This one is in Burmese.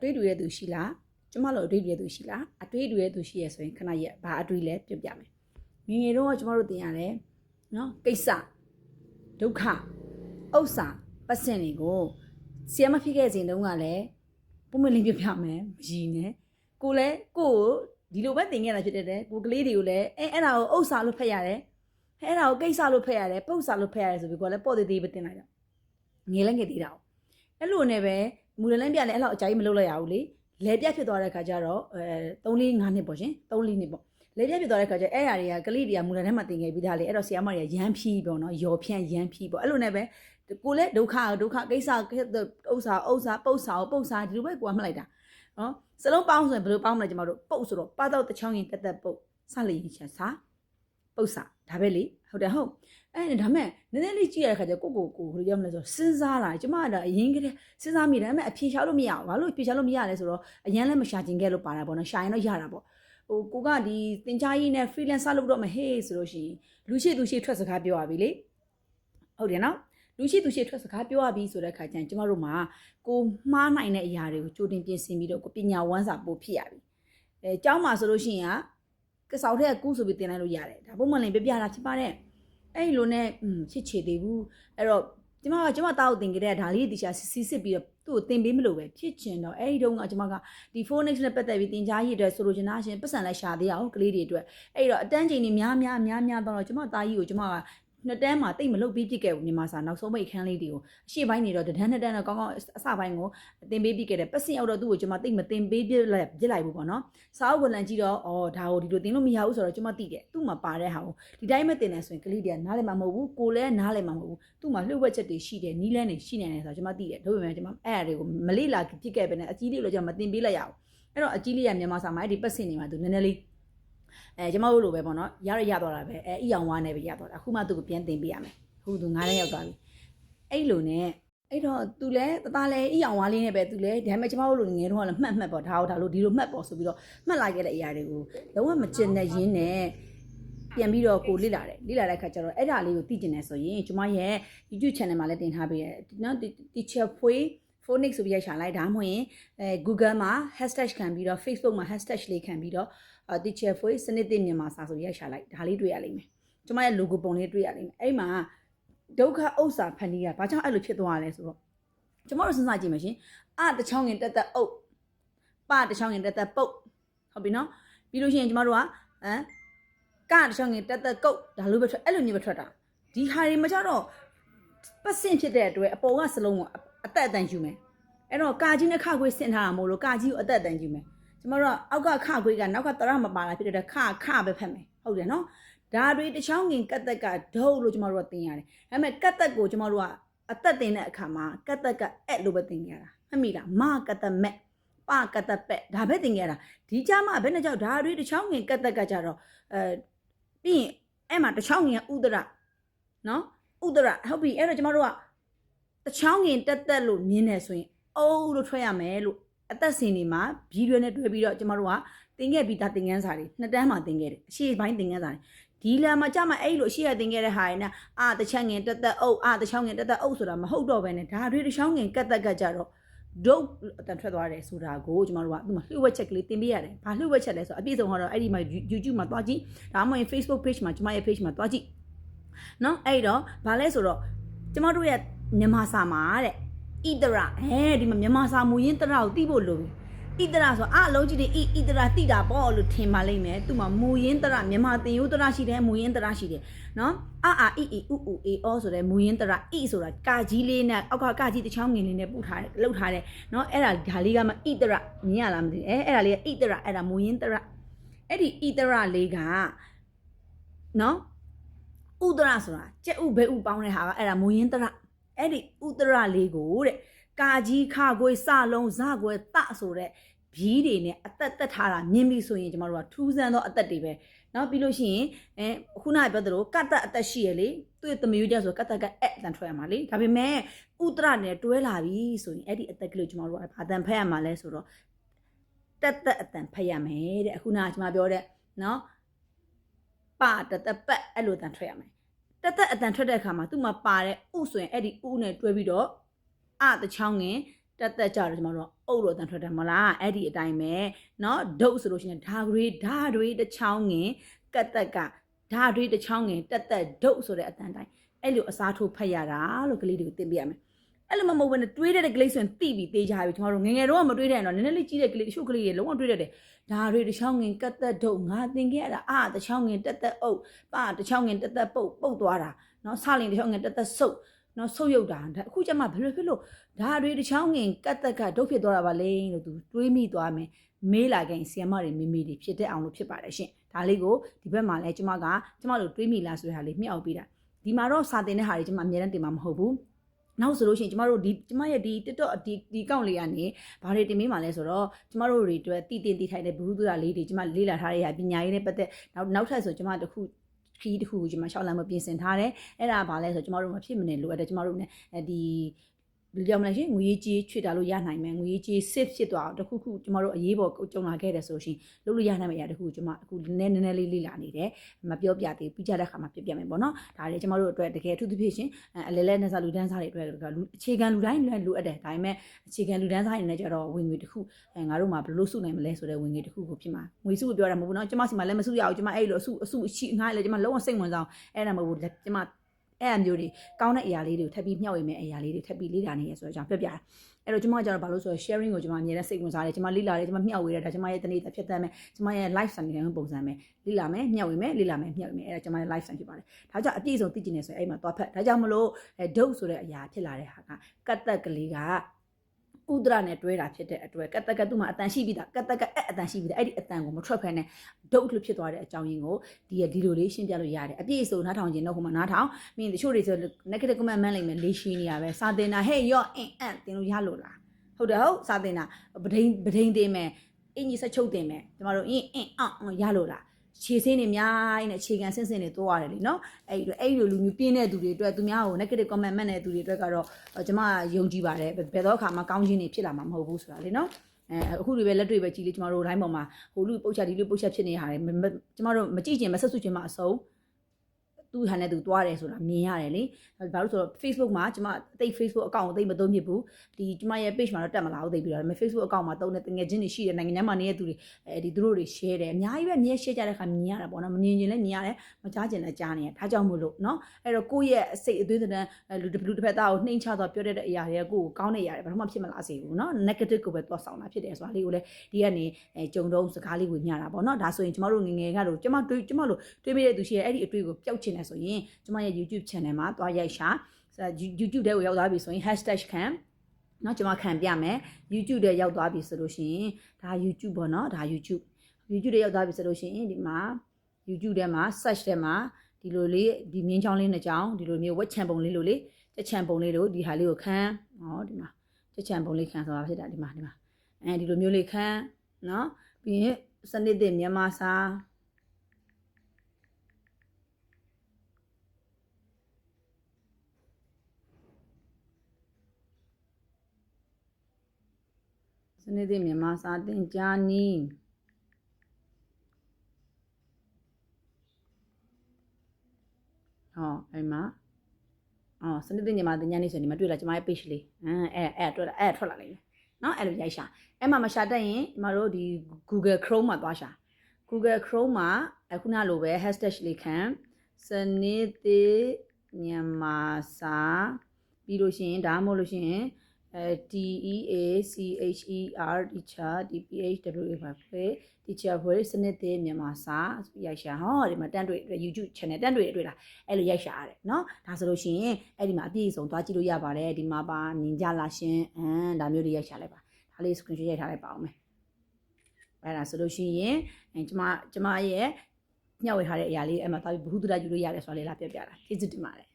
အတွေးတူရဲ့သူရှိလားကျမတို့အတွေးတူရဲ့သူရှိလားအတွေးတူရဲ့သူရှိရဆိုရင်ခဏရက်ဘာအတွေးလဲပြပြမယ်ငယ်ငယ်တော့ကျမတို့တင်ရတယ်နော်ကိစ္စဒုက္ခဥစ္စာပတ်စင်တွေကိုဆီယမဖြစ်ခဲ့စဉ်တုန်းကလည်းပုံမလင်းပြပြမယ်မရည်နဲ့ကိုလည်းကိုကိုဒီလိုပဲတင်ခဲ့တာဖြစ်တဲ့တဲ့ကိုကလေးတွေကိုလည်းအဲအဲ့ဒါကိုဥစ္စာလို့ဖက်ရတယ်အဲ့ဒါကိုကိစ္စလို့ဖက်ရတယ်ပု္ပ္ပစာလို့ဖက်ရတယ်ဆိုပြီးကိုလည်းပေါ့သေးသေးပဲတင်လိုက်တာငယ်လည်းငယ်သေးတာအဲ့လိုနဲ့ပဲ မူလလန်းပြလည်းအဲ့လောက်အကြိုက်မလုပ်လိုက်ရဘူးလေလဲပြဖြစ်သွားတဲ့ခါကျတော့အဲ3 4 5နှစ်ပေါ့ရှင်3 4နှစ်ပေါ့လဲပြဖြစ်သွားတဲ့ခါကျအဲ့အရာတွေကကလေးတွေကမူလထဲမှာတင်ခဲ့ပြီးသားလေအဲ့တော့ဆီယမတွေကရမ်းဖြီးပေါ့နော်ယော်ဖြန့်ရမ်းဖြီးပေါ့အဲ့လိုနဲ့ပဲကိုလည်းဒုက္ခဒုက္ခကိစ္စဥစ္စာဥစ္စာပု္ပ္ပစာပု္ပ္ပစာဒီလိုပဲကိုကမှတ်လိုက်တာနော်စလုံးပေါင်းဆိုရင်ဘယ်လိုပေါင်းမလဲကျမတို့ပုတ်ဆိုတော့ပါတော့တချောင်းရင်တက်တက်ပုတ်စလိရင်ချက်စာပုတ်စာဒါပဲလေ ဟုတ်တယ်ဟုတ်အဲ့ဒါမဲ့နည်းနည်းလေးကြည့်ရတဲ့ခါကျကိုကိုကိုဘယ်လိုပြောမလဲဆိုစဉ်းစားတာကျမကအရင်ကတည်းစဉ်းစားမိတယ်ဒါပေမဲ့အဖြေရှာလို့မရဘူးဘာလို့အဖြေရှာလို့မရလဲဆိုတော့အရင်လည်းမရှာကျင်ခဲ့လို့ပါတာပေါ့နော်ရှာရင်တော့ရတာပေါ့ဟိုကိုကဒီတင် जा ရေးနဲ့ freelancer လုပ်တော့မဟေးဆိုလို့ရှိရင်လူရှိသူရှိထွက်စကားပြောရပြီလေဟုတ်တယ်နော်လူရှိသူရှိထွက်စကားပြောရပြီဆိုတဲ့ခါကျရင်ကျမတို့မှာကိုမှားနိုင်တဲ့အရာတွေကိုကြိုတင်ပြင်ဆင်ပြီးတော့ကိုပညာဝန်းစာပို့ဖြစ်ရပြီအဲကျောင်းမှာဆိုလို့ရှိရင်က စောက်ထက်ကကူးဆိုပြီးတင်လိုက်လို့ရတယ်ဒါပုံမှန်လည်းပြပြတာဖြစ်ပါတယ်အဲ့လိုနဲ့อืมချစ်ချေသေးဘူးအဲ့တော့ကျမကကျမတောက်တင်ကြတဲ့ဒါလေးတီရှာစီစစ်ပြီးတော့သူ့ကိုတင်ပေးမလို့ပဲဖြစ်ချင်တော့အဲ့ဒီတုန်းကကျမကဒီ phonics နဲ့ပတ်သက်ပြီးတင် जा ရည်အတွက်ဆိုလိုချင်တာရှင်ပတ်စံလိုက်ရှာသေးအောင်ကလေးတွေအတွက်အဲ့တော့အတန်းချိန်တွေများများများများတော့ကျမသားကြီးကိုကျမက နှစ်တန်းမှာတိတ်မလုတ်ပြီးပြစ်ခဲ့ဘူးမြန်မာစာနောက်ဆုံးမိတ်ခန်းလေးတွေကိုအရှိပိုင်းနေတော့တန်းနှစ်တန်းတော့ကောင်းကောင်းအစပိုင်းကိုတင်ပေးပြစ်ခဲ့တယ်ပတ်စင်ရောက်တော့သူ့ကိုကျွန်မတိတ်မတင်ပေးပြစ်လိုက်ပြစ်လိုက်ဘူးပေါ့နော်စာအုပ်ကိုလန်ကြည့်တော့အော်ဒါကိုဒီလိုတင်လို့မရဘူးဆိုတော့ကျွန်မသိတယ်သူ့မှာပါတဲ့ဟာကိုဒီတိုင်းပဲတင်တယ်ဆိုရင်ကလေးတွေကနားလည်မှာမဟုတ်ဘူးကိုလည်းနားလည်မှာမဟုတ်ဘူးသူ့မှာလှုပ်ဝက်ချက်တွေရှိတယ်နီးလန်းတွေရှိနေတယ်ဆိုတော့ကျွန်မသိတယ်ဒါပေမဲ့ကျွန်မအဲ့အရာတွေကိုမလေးလာပြစ်ခဲ့ပဲနဲ့အကြီးလေးလို့ကျွန်မမတင်ပေးလိုက်ရအောင်အဲ့တော့အကြီးလေးကမြန်မာစာမှာအဲ့ဒီပတ်စင်နေမှာသူနည်းနည်းလေး အဲကျွန်မတို့လိုပဲပေါ့နော်ရရရသွားတာပဲအဲအီအောင်ဝါနဲ့ပဲရသွားတာအခုမှသူ့ကိုပြန်တင်ပေးရမယ်ဟုတ်သူငားတဲ့ရောက်သွားပြီအဲ့လိုနဲ့အဲ့တော့သူလည်းတသားလဲအီအောင်ဝါလေးနဲ့ပဲသူလည်းဒါပေမဲ့ကျွန်မတို့လိုငယ်တော့လည်းမှတ်မှတ်ပေါ့ဒါဟုတ်ဒါလို့ဒီလိုမှတ်ပေါ့ဆိုပြီးတော့မှတ်လိုက်ခဲ့တဲ့အရာတွေကိုလုံးဝမကျင်တဲ့ရင်းနဲ့ပြန်ပြီးတော့ကိုလေ့လာတယ်လေ့လာတဲ့အခါကျတော့အဲ့ဒါလေးကိုသိကျင်တယ်ဆိုရင်ကျွန်မရဲ့ YouTube channel မှာလည်းတင်ထားပေးရတယ်နော် teacher ဖွေး phonics ဆိုပြီးရိုက်ရှာလိုက်ဒါမှမဟုတ်ရင်အဲ Google မှာ hashtag ခံပြီးတော့ Facebook မှာ hashtag လေးခံပြီးတော့ teacher ဖွေးစနစ်သစ်မြန်မာစာဆိုပြီးရိုက်ရှာလိုက်ဒါလေးတွေ့ရလိမ့်မယ်ကျွန်မရဲ့ logo ပုံလေးတွေ့ရလိမ့်မယ်အဲ့မှာဒုက္ခဥစ္စာဖန်တီးတာဘာကြောင့်အဲ့လိုဖြစ်သွားရလဲဆိုတော့ကျွန်တော်တို့စဉ်းစားကြည့်မယ်ရှင်အတချောင်းငင်တက်တက်အုပ်ပတချောင်းငင်တက်တက်ပုတ်ဟုတ်ပြီနော်ပြီးလို့ရှိရင်ကျွန်တော်တို့ကဟမ်ကတချောင်းငင်တက်တက်ကုတ်ဒါလိုပဲထွက်အဲ့လိုမျိုးပဲထွက်တာဒီဟာတွေမကြတော့ပတ်စင်ဖြစ်တဲ့အတွက်အပေါ်ကစလုံးကိုအသက်အတန်ယူမယ်အဲ့တော့ကာကြီးနဲ့ခခွေးဆင်ထားတာမို့လို့ကာကြီးကိုအသက်အတန်ယူမယ် ကျမတို့ကအောက်ကခခွေးကနောက်ကတရမပါလာဖြစ်တဲ့ခခပဲဖက်မယ်ဟုတ်တယ်နော်ဒါတွေတချောင်းငင်ကတ်တက်ကဒုတ်လို့ကျမတို့ကတင်ရတယ်ဒါပေမဲ့ကတ်တက်ကိုကျမတို့ကအသက်တင်တဲ့အခါမှာကတ်တက်ကအဲ့လိုပဲတင်ကြတာမှတ်မိလားမကတ်တက်မဲ့ပကတ်တက်ပက်ဒါပဲတင်ကြတာဒီကြမှာဘယ်နဲ့ကြောင့်ဒါတွေတချောင်းငင်ကတ်တက်ကကြတော့အဲပြီးရင်အဲ့မှာတချောင်းငင်ဥဒရနော်ဥဒရဟုတ်ပြီအဲ့တော့ကျမတို့ကတချောင်းငင်တက်တက်လို့မြင်နေဆိုရင်အိုးလို့ထွက်ရမယ်လို့ အသက်စင်တွေမှာဗီဒီယိုနဲ့တွေ့ပြီးတော့ကျမတို့ကတင်ခဲ့ပြီးသားသင်ခန်းစာတွေနှစ်တန်းမှာတင်ခဲ့တယ်အရှိပိုင်းသင်ခန်းစာတွေဒီလာမှာကြမှာအဲ့လိုအရှိရတင်ခဲ့တဲ့ဟာရနဲ့အာတချောင်းငင်တက်တက်အုပ်အာတချောင်းငင်တက်တက်အုပ်ဆိုတာမဟုတ်တော့ဘဲနဲ့ဒါတွေတချောင်းငင်ကတ်တက်ကကြတော့ဒုတ်အတန်ထွက်သွားတယ်ဆိုတာကိုကျမတို့ကသူ့မှာလှုပ်ဝက်ချက်ကလေးတင်ပေးရတယ်။ဘာလှုပ်ဝက်ချက်လဲဆိုတော့အပြည့်စုံကတော့အဲ့ဒီမှာ YouTube မှာတွားကြည့်။ဒါမှမဟုတ် Facebook page မှာကျမရဲ့ page မှာတွားကြည့်။နော်အဲ့တော့ဘာလဲဆိုတော့ကျမတို့ရဲ့မြန်မာစာမှာတဲ့ ဣတရအဲဒီမှာမြန်မာစာမူရင်းတရကိုသိဖို့လိုပြီဣတရဆိုအလုံးကြီးတွေဣဣတရသိတာပေါ့လို့ထင်ပါလိမ့်မယ်သူမှာမူရင်းတရမြန်မာတင်ယိုးတရရှိတယ်မူရင်းတရရှိတယ်နော်အာအာဣဣဥဥအေအောဆိုတဲ့မူရင်းတရဣဆိုတာကာကြီးလေးနဲ့အောက်ကကာကြီးတစ်ချောင်းငင်လေးနဲ့ပုတ်ထားတယ်လှုပ်ထားတယ်နော်အဲ့ဒါဒါလေးကမှဣတရမြင်ရလားမသိဘူးအဲအဲ့ဒါလေးကဣတရအဲ့ဒါမူရင်းတရအဲ့ဒီဣတရလေးကနော်ဥဒရဆိုတာကြက်ဥဘဲဥပေါင်းတဲ့ဟာကအဲ့ဒါမူရင်းတရ အဲ့ဒီဥဒရလေးကိုတဲ့ကာကြီးခခွေစလုံးဇခွေတဆိုတဲ့ဘီးတွေနဲ့အသက်သက်ထားတာမြင်ပြီဆိုရင်ကျမတို့ကထူးဆန်းသောအသက်တွေပဲနောက်ပြီးလို့ရှိရင်အဲခုနကပြောသလိုကတ်တက်အသက်ရှိရလေသူ့ရဲ့သမီးကြဆိုကတ်တက်ကအဲ့အတန်ထွက်ရမှာလေဒါပေမဲ့ဥဒရနဲ့တွဲလာပြီဆိုရင်အဲ့ဒီအသက်ကလေးကျမတို့ကဘာတန်ဖက်ရမှာလဲဆိုတော့တက်တက်အတန်ဖက်ရမယ်တဲ့အခုနကကျမပြောတဲ့နော်ပါတတပတ်အဲ့လိုတန်ထွက်ရမယ် တက်တက်အတန်ထွက်တဲ့အခါမှာသူ့မှာပါတဲ့ဥဆိုရင်အဲ့ဒီဥနဲ့တွဲပြီးတော့အတချောင်းငင် တက်တက်ကြတော့ကျမတို့အုပ်လို့တန်ထွက်တယ်မလားအဲ့ဒီအတိုင်းပဲเนาะဒုတ်ဆိုလို့ရှိရင်ဓာဂရီဓာတွေတစ်ချောင်းငင်ကတ်တက်ကဓာတွေတစ်ချောင်းငင်တက်တက်ဒုတ်ဆိုတဲ့အတန်တိုင်းအဲ့လိုအစားထိုးဖတ်ရတာလို့ကလေးတွေကိုသင်ပြရမယ် အဲ့လိုမှမဟုတ်ဘဲနဲ့တွေးတဲ့ကလေးဆိုရင်တိပြီးသေးကြပြီကျမတို့ငငယ်တော့ကမတွေးတဲ့တော့နည်းနည်းလေးကြီးတဲ့ကလေးအရှုပ်ကလေးတွေလုံးဝတွေးတတ်တယ်ဒါတွေတစ်ချောင်းငင်ကတ်သက်ထုတ်ငါသင်ခဲ့ရတာအာတစ်ချောင်းငင်တက်သက်အုပ်ပတစ်ချောင်းငင်တက်သက်ပုတ်ပုတ်သွားတာနော်ဆလင်တစ်ချောင်းငင်တက်သက်ဆုပ်နော်ဆုပ်ယုတ်တာအခုကျမဘယ်လိုဖြစ်လို့ဒါတွေတစ်ချောင်းငင်ကတ်သက်ကဒုတ်ဖြစ်သွားတာပါလေလို့သူတွေးမိသွားမယ်မေးလာခင်ဆီယမတွေမိမိတွေဖြစ်တဲ့အောင်လို့ဖြစ်ပါတယ်ရှင်ဒါလေးကိုဒီဘက်မှာလဲကျမကကျမတို့တွေးမိလားဆိုတဲ့ဟာလေးမျှောက်ပေးတာဒီမှာတော့စာတင်တဲ့ဟာတွေကျမအများတန်းတင်မှာမဟုတ်ဘူး နောက်ဆိုလို့ရှိရင်ကျမတို့ဒီကျမရဲ့ဒီ TikTok ဒီဒီကောင့်လေးကနေဘာတွေတင်ပေးမှာလဲဆိုတော့ကျမတို့တွေအတွက်တည်တင်တည်ထိုင်တဲ့ဘ ഹു ဒုရလေးတွေကျမလေ့လာထားတဲ့ဟာပညာရေးနဲ့ပတ်သက်နောက်နောက်ထပ်ဆိုကျမတခုခီးတစ်ခုကိုကျွန်မရှောက်လမ်းမပြင်ဆင်ထားတယ်အဲ့ဒါဘာလဲဆိုကျွန်တော်တို့မဖြစ်မနေလိုအပ်တယ်ကျွန်တော်တို့ ਨੇ ဒီဘယ် လိုကြောင့်မလဲရှင်ငွေကြေးချွေတာလို့ရနိုင်မယ်ငွေကြေး safe ဖြစ်သွားအောင်တခုခုကျွန်တော်တို့အရေးပေါ်ကြုံလာခဲ့တယ်ဆိုရှင်လုပ်လို့ရနိုင်မယ့်အရာတခုကျွန်မအခုနည်းနည်းနည်းလေးလေ့လာနေတယ်မပြောပြသေးပြီးကြတဲ့ခါမှာပြပြမယ်ပေါ့နော်ဒါတွေကျွန်တော်တို့အတွက်တကယ်အထူးသဖြင့်ရှင်အလဲလဲနဲ့စားလူတန်းစားတွေအတွက်လူအခြေခံလူတိုင်းလည်းလိုအပ်တယ်ဒါပေမဲ့အခြေခံလူတန်းစားတွေနဲ့ကြတော့ဝင်ငွေတခုအဲငါတို့မှာဘယ်လိုစုနိုင်မလဲဆိုတဲ့ဝင်ငွေတခုကိုဖြစ်မှာငွေစုကိုပြောတာမဟုတ်ဘူးနော်ကျွန်မစီမှာလည်းမစုရအောင်ကျွန်မအဲ့လိုအစုအစုအရှိငါလည်းကျွန်မလုံးဝစိတ်ဝင်စားအောင်အဲ့ဒါမဟုတ်ဘူးကျွန်မ အဲ့အမျိုးတွေကောင်းတဲ့အရာလေးတွေကိုထပ်ပြီးမျှဝေမယ်အရာလေးတွေထပ်ပြီးလေ့လာနေရဆိုတော့ကျွန်တော်ပြပြတာအဲ့တော့ကျွန်မကကျတော့ဘာလို့ဆိုတော့ sharing ကိုကျွန်မအမြဲတမ်းစိတ်ဝင်စားတယ်ကျွန်မလေ့လာတယ်ကျွန်မမျှဝေတယ်ဒါကျွန်မရဲ့တနေ့တစ်ဖြစ်သက်မယ်ကျွန်မရဲ့ live ဆန်နေတဲ့ပုံစံပဲလေ့လာမယ်မျှဝေမယ်လေ့လာမယ်မျှဝေမယ်အဲ့ဒါကျွန်မရဲ့ live ဆန်ဖြစ်ပါတယ်ဒါကြောင့်အပြည့်စုံသိကျင်နေဆိုရင်အဲ့မှာသွားဖက်ဒါကြောင့်မလို့ဒုတ်ဆိုတဲ့အရာဖြစ်လာတဲ့ဟာကကတ်တက်ကလေးက ဥဒရနဲ့တွဲတာဖြစ်တဲ့အတွက်ကတ်တက်ကသူ့မှာအတန်ရှိပြီးသားကတ်တက်ကအဲ့အတန်ရှိပြီးသားအဲ့ဒီအတန်ကိုမထွက်ဖဲနဲ့ဒုတ်လို့ဖြစ်သွားတဲ့အကြောင်းရင်းကိုဒီရဒီလိုလေးရှင်းပြလို့ရတယ်အပြည့်အစုံနားထောင်ခြင်းတော့ဟိုမှာနားထောင်ပြီးရင်တချို့တွေဆို negative comment မှန်းလိုက်မယ်လေးရှင်းနေရပဲစာတင်တာဟဲ့ရော့အင်အန်တင်လို့ရလို့လားဟုတ်တယ်ဟုတ်စာတင်တာပဒိန်ပဒိန်တင်မယ်အင်ကြီးဆက်ချုပ်တင်မယ်ကျမတို့အင်းအင်းအောင်ရလို့လား ခြေစင်းတွေအများကြီးနဲ့ခြေခံဆင်းဆင်းတွေတိုးရတယ်လीเนาะအဲ့ဒီအဲ့ဒီလိုလူမျိုးပြင်းတဲ့သူတွေအတွက်သူများကို negative comment မှတ်တဲ့သူတွေအတွက်ကတော့ကျွန်မယုံကြည်ပါတယ်ဘယ်တော့အခါမှကောင်းခြင်းတွေဖြစ်လာမှာမဟုတ်ဘူးဆိုတာလीเนาะအဲအခုတွေပဲလက်တွေ့ပဲကြည့်လေကျမတို့ line ပေါ်မှာဟိုလူပုတ်ချက်ဒီလူပုတ်ချက်ဖြစ်နေရတယ်ကျမတို့မကြည့်ချင်မဆက်ဆုချင်မှအဆုံး သူ့ဟာနဲ့သူတွားတယ်ဆိုတာမြင်ရတယ်လေဘာလို့ဆိုတော့ Facebook မှာကျမအသိ Facebook account ကိုသိမသုံးဖြစ်ဘူးဒီကျမရဲ့ page မှာတော့တက်မလာဘူးသိပြီးတော့ဒါပေမဲ့ Facebook account မှာသုံးတဲ့တငယ်ချင်းတွေရှိတယ်နိုင်ငံခြားမှာနေတဲ့သူတွေအဲဒီသူတို့တွေ share တယ်အများကြီးပဲမြဲ share ကြတဲ့ခါမြင်ရတာပေါ့နော်မမြင်ရင်လည်းမြင်ရတယ်မကြားကျင်လည်းကြားနေရဒါကြောင့်မို့လို့နော်အဲ့တော့ကိုယ့်ရဲ့အစိတ်အသွေးသဏ္ဍာန်လူလူတစ်ဖက်သားကိုနှိမ့်ချတော့ပြောတတ်တဲ့အရာတွေကကိုယ့်ကိုကောင်းတဲ့အရာတွေဘာမှဖြစ်မလာစေဘူးနော် negative ကိုပဲသွားဆောင်တာဖြစ်တယ်ဆိုတာလေးကိုလည်းဒီကနေအဲကြုံတုံးစကားလေးကိုညတာပေါ့နော်ဒါဆိုရင်ကျမတို့ငငယ်ကတော့ကျမတွေးကျမတို့တွေးမိတဲ့သူရှိရဲ့အဲ့ဒီအတွေ့ကိုပျောက်ချင်တယ်ဆိုရင်ကျမရဲ့ YouTube channel မှာသွားရိုက်ရှာ YouTube ထဲကိုရောက်သွားပြီဆိုရင် hashtag ခံเนาะကျွန်မခံပြမယ် YouTube ထဲရောက်သွားပြီဆိုလို့ရှိရင်ဒါ YouTube ပေါ့เนาะဒါ YouTube YouTube ထဲရောက်သွားပြီဆိုလို့ရှိရင်ဒီမှာ YouTube ထဲမှာ search ထဲမှာဒီလိုလေးဒီမြင်းချောင်းလေးနှစ်ချောင်းဒီလိုမျိုးဝက်ချံပုံလေးလိုလေးချက်ချံပုံလေးလိုဒီဟာလေးကိုခံဟောဒီမှာချက်ချံပုံလေးခံဆိုတာဖြစ်တာဒီမှာဒီမှာအဲဒီလိုမျိုးလေးခံเนาะပြီးရင်စနစ်တဲ့မြန်မာစာ နစ်တဲ့မြန်မာစာသင်ကြားနည်းဟောအဲ့မှာအော်စနစ်တဲ့မြန်မာသင်ကြားနည်းဆိုရင်ဒီမှာတွေ့လာကျမရဲ့ page လေးအမ်အဲ့အဲ့တွေ့လာအဲ့ထွက်လာလိမ့်မယ်နော်အဲ့လိုရိုက်ရှာအဲ့မှာမရှာတတ်ရင်ကျမတို့ဒီ Google Chrome မှာသွားရှာ Google Chrome မှာအခုနလိုပဲ hashtag လေးခံစနစ်တဲ့မြန်မာစာပြီးလို့ရှိရင်ဒါမှမဟုတ်လို့ရှိရင် အဲ T E A C H E R teacher D P H W A မှာဖွေ teacher ဖွေစနစ်သေးမြန်မာစာရိုက်ရှာဟောဒီမှာတန်းတွေ YouTube channel တန်းတွေတွေ့လားအဲ့လိုရိုက်ရှာရတယ်နော်ဒါဆိုလို့ရှိရင်အဲ့ဒီမှာအပြည့်စုံသွားကြည့်လို့ရပါတယ်ဒီမှာပါနင်ကြလာရှင်အမ်ဒါမျိုးတွေရိုက်ရှာလိုက်ပါဒါလေး screenshot ရိုက်ထားလိုက်ပါအောင်မယ်အဲ့ဒါဆိုလို့ရှိရင်ကျမကျမရဲ့ညှောက်ဝေထားတဲ့အရာလေးအဲ့မှာသွားပြီးဘ ഹു ဒရာယူလို့ရတယ်ဆိုတာလေးလာပြပြတာကျေးဇူးတင်ပါတယ်